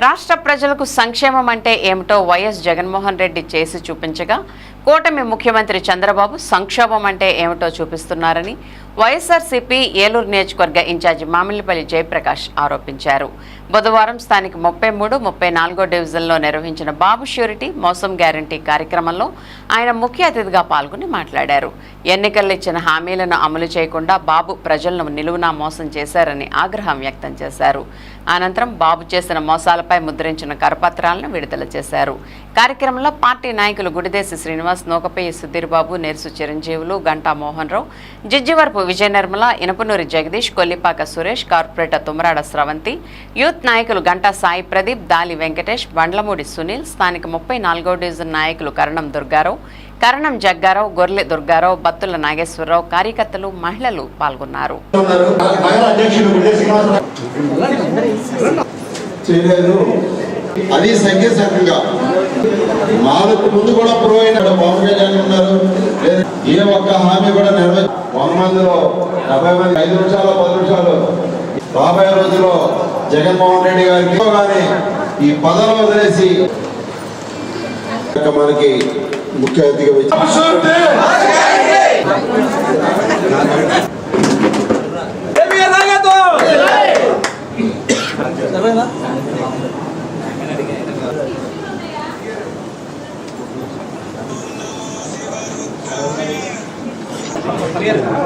రాష్ట్ర ప్రజలకు సంక్షేమం అంటే ఏమిటో వైఎస్ జగన్మోహన్ రెడ్డి చేసి చూపించగా కూటమి ముఖ్యమంత్రి చంద్రబాబు సంక్షోభం అంటే ఏమిటో చూపిస్తున్నారని వైఎస్ఆర్సీపీ ఏలూరు నియోజకవర్గ ఇన్ఛార్జి మామిలిపల్లి జయప్రకాష్ ఆరోపించారు. బుధవారం స్థానిక ముప్పై మూడు ముప్పై నాలుగో డివిజన్లో నిర్వహించిన బాబు ష్యూరిటీ మోసం గ్యారంటీ కార్యక్రమంలో ఆయన ముఖ్య అతిథిగా పాల్గొని మాట్లాడారు. ఎన్నికల్లో ఇచ్చిన హామీలను అమలు చేయకుండా బాబు ప్రజలను నిలువునా మోసం చేశారని ఆగ్రహం వ్యక్తం చేశారు. అనంతరం బాబు చేసిన మోసాలపై ముద్రించిన కరపత్రాలను విడుదల చేశారు. కార్యక్రమంలో పార్టీ నాయకులు గుడిదేశి శ్రీనివాస్ నూకపేయి సుధీర్ బాబు నేర్సు చిరంజీవులు గంటా మోహన్ రావు జిజ్జివరపు విజయ నిర్మల ఇనపనూరి జగదీష్ కొల్లిపాక సురేష్ కార్పొరేటర్ తుమరాడ స్రవంతి యూత్ నాయకులు గంటా సాయి ప్రదీప్ దాలి వెంకటేష్ బండ్లమూడి సునీల్ స్థానిక ముప్పై నాలుగో డివిజన్ నాయకులు కరణం దుర్గారావు కరణం జగ్గారావు గొర్లె దుర్గారావు బత్తుల నాగేశ్వరరావు కార్యకర్తలు మహిళలు పాల్గొన్నారు. అది ముందు కూడా ప్రో అయిన పవన్ కళ్యాణ్ ఉన్నారు. ఏ ఒక్క హామీ కూడా మందిలో డెబ్బై మంది ఐదు నిమిషాలు పది నిమిషాలు. రాబోయే రోజుల్లో జగన్మోహన్ రెడ్డి గారికి కానీ ఈ పదవి వదిలేసి మనకి ముఖ్య అతిథిగా వచ్చి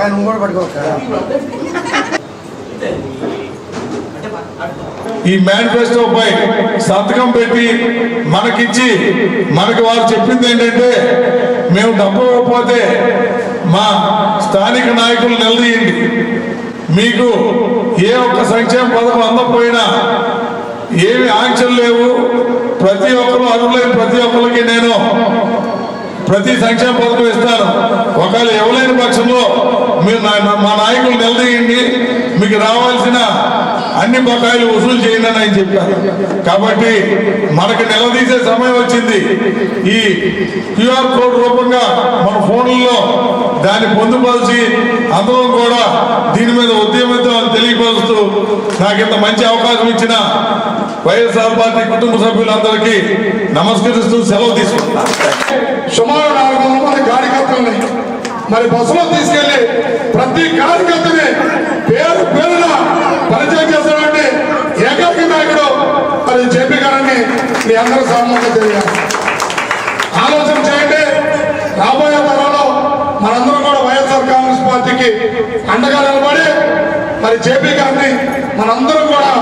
నాయకత్వం నువ్వు కూడా ఈ మేనిఫెస్టో పై సంతకం పెట్టి మనకిచ్చి మనకి వారు చెప్పింది ఏంటంటే మేము డబ్బు ఇవ్వకపోతే మా స్థానిక నాయకులు నిలదీయండి. మీకు ఏ ఒక్క సంక్షేమ పథకం అందకపోయినా ఏమి ఆంక్షలు లేవు. ప్రతి ఒక్కరు అర్హులైన ప్రతి ఒక్కరికి నేను ప్రతి సంక్షేమ పథకం ఇస్తాను ఒకవేళ ఇవ్వలేని పక్షంలో మీరు నా- మా నాయకులు నిలదీయండి. మీకు రావాల్సిన అన్ని బకాయిలు వసూలు చేయండి అని ఆయన చెప్పారు. కాబట్టి మనకు నిలదీసే సమయం వచ్చింది. ఈ క్యూఆర్ కోడ్ రూపంగా మన ఫోన్లలో దాన్ని పొందుపరిచి అందరం కూడా దీని మీద ఉద్యమిద్దాం తెలియపరుస్తూ నాకు ఇంత మంచి అవకాశం ఇచ్చిన వైఎస్ఆర్ పార్టీ కుటుంబ సభ్యులందరికీ నమస్కరిస్తూ సెలవు తీసుకుంటున్నాను సుమారు నాలుగు వందల మంది కార్యకర్తలని మరి బస్సులో తీసుకెళ్ళి ప్రతి కార్యకర్తని పేరు పేరున పరిచయం చేసినటువంటి ఏకైక నాయకుడు మరి జేపీ గారని మీ అందరూ సామాన్యంగా తెలియాలి ఆలోచన చేయండి. రాబోయే తరంలో మనందరం కూడా వైఎస్ఆర్ కాంగ్రెస్ పార్టీకి అండగా నిలబడి మరి జేపీ గారిని మనందరం కూడా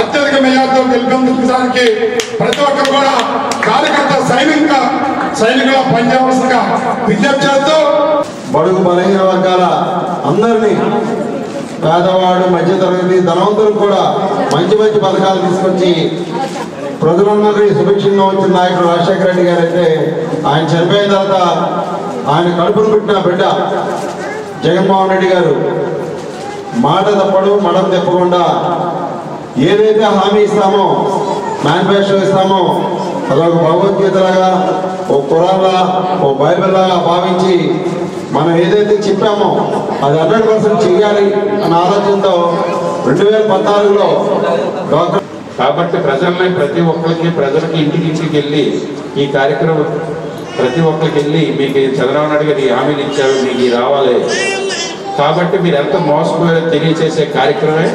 అత్యధిక మేయార్తో గెలిపించడానికి ప్రతి ఒక్కరు కూడా కార్యకర్త సైనిక సైనికుల పనిచేయవలసిందిగా విజ్ఞప్తి చేస్తూ బడుగు బలహీన వర్గాల అందరినీ పేదవాడు మధ్యతరగతి ధనవంతులు కూడా మంచి మంచి పథకాలు తీసుకొచ్చి ప్రజలందరినీ సుభిక్షంగా వచ్చిన నాయకుడు రాజశేఖర రెడ్డి గారు అయితే ఆయన చనిపోయిన తర్వాత ఆయన కడుపును పెట్టిన బిడ్డ జగన్మోహన్ రెడ్డి గారు మాట తప్పడు మడం తెప్పకుండా. ఏదైతే హామీ ఇస్తామో మేనిఫెస్టో ఇస్తామో అదొక భగవద్గీతలాగా ఓ ఖురాన్లా ఓ బైబిల్ లాగా భావించి మనం ఏదైతే చెప్పామో అది హండ్రెడ్ పర్సెంట్ చెయ్యాలి అన్న ఆలోచనతో రెండు వేల పద్నాలుగులో డాక్టర్ కాబట్టి ప్రజల్ని ప్రతి ఒక్కరికి ప్రజలకి ఇంటికి ఇంటికి వెళ్ళి ఈ కార్యక్రమం ప్రతి ఒక్కరికి వెళ్ళి మీకు చంద్రబాబు నాయుడు గారు ఈ హామీలు ఇచ్చారు మీకు రావాలి. కాబట్టి మీరు ఎంత మోసపోయారో తెలియచేసే కార్యక్రమే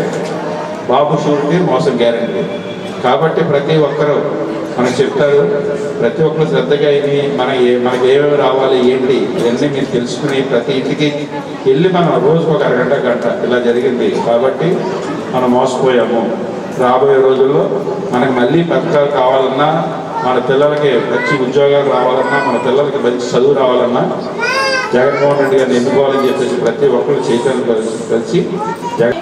బాబు షూరిటీ మోసం గ్యారంటీ. కాబట్టి ప్రతి ఒక్కరూ మనకు చెప్తారు ప్రతి ఒక్కరు శ్రద్ధగా ఇది మన ఏ- మనకి ఏమేమి రావాలి ఏంటి ఇవన్నీ మీరు తెలుసుకుని ప్రతి ఇంటికి వెళ్ళి మనం రోజుకు ఒక అరగంట గంట ఇలా జరిగింది. కాబట్టి మనం మోసపోయాము. రాబోయే రోజుల్లో మనకి మళ్ళీ పథకాలు కావాలన్నా మన పిల్లలకి మంచి ఉద్యోగాలు రావాలన్నా మన పిల్లలకి మంచి చదువు రావాలన్నా జగన్మోహన్ రెడ్డి గారిని ఎన్నుకోవాలని చెప్పేసి ప్రతి ఒక్కరు చైతన్యం కలిసి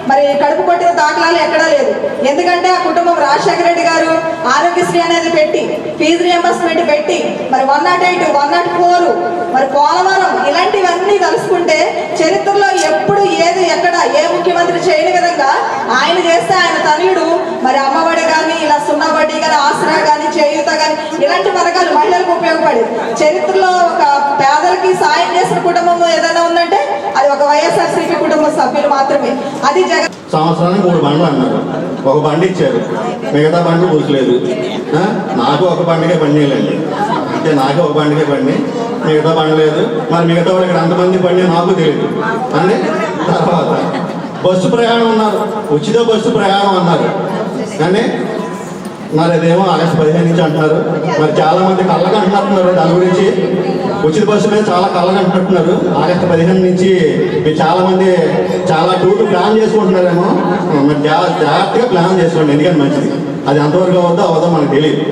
మరి కడుపు కొట్టిన దాఖలాలు ఎక్కడా లేదు. ఎందుకంటే ఆ కుటుంబం రాజశేఖర రెడ్డి గారు ఆరోగ్యశ్రీ అనేది పెట్టి ఫీజు రియంబర్స్మెంట్ పెట్టి మరి one not eight one not four మరి పోలవరం ఇలాంటివన్నీ తలుసుకుంటే చరిత్రలో ఎప్పుడు ఏది ఎక్కడ ఏ ముఖ్యమంత్రి చేయని విధంగా ఆయన చేస్తే ఆయన తనయుడు మరి అమ్మఒడి కానీ ఇలా సున్నావడ్డి కానీ ఆసరా చేయూత కానీ ఇలాంటి పథకాలు మహిళలకు ఉపయోగపడి చరిత్రలో ఒక పేదలకి సాయం చేసిన కుటుంబం ఏదైనా ఉందంటే అది ఒక వైఎస్ఆర్సీపీ కుటుంబ సభ్యులు మాత్రమే. అది జగన్ సంవత్సరానికి మూడు బండ్లు అన్నారు. ఒక బండి ఇచ్చారు. మిగతా బండ్లు కూర్చోలేదు నాకు ఒక బండికే బండి వేయాలండి అంటే నాకు ఒక బండికే బండి మిగతా బండి లేదు. మరి మిగతా వాళ్ళు ఇక్కడ అంతమంది బండి నాకు తెలియదు అని తర్వాత బస్సు ప్రయాణం అన్నారు. ఉచిత బస్సు ప్రయాణం అన్నారు. కానీ మరి అదేమో ఆగస్టు పదిహేను నుంచి అంటున్నారు. మరి చాలా మంది కళ్ళగా అంటున్నారు దాని గురించి. ఉచిత బస్సు మీద చాలా కళ్ళగా అంటున్నారు. ఆగస్టు పదిహేను నుంచి మీరు చాలా మంది చాలా టూర్లు ప్లాన్ చేసుకుంటున్నారేమో. మరి జాగ్రత్తగా ప్లాన్ చేసుకోండి ఎందుకంటే మంచిది? అది ఎంతవరకు అవుతుందో అవదో మనకు తెలియదు.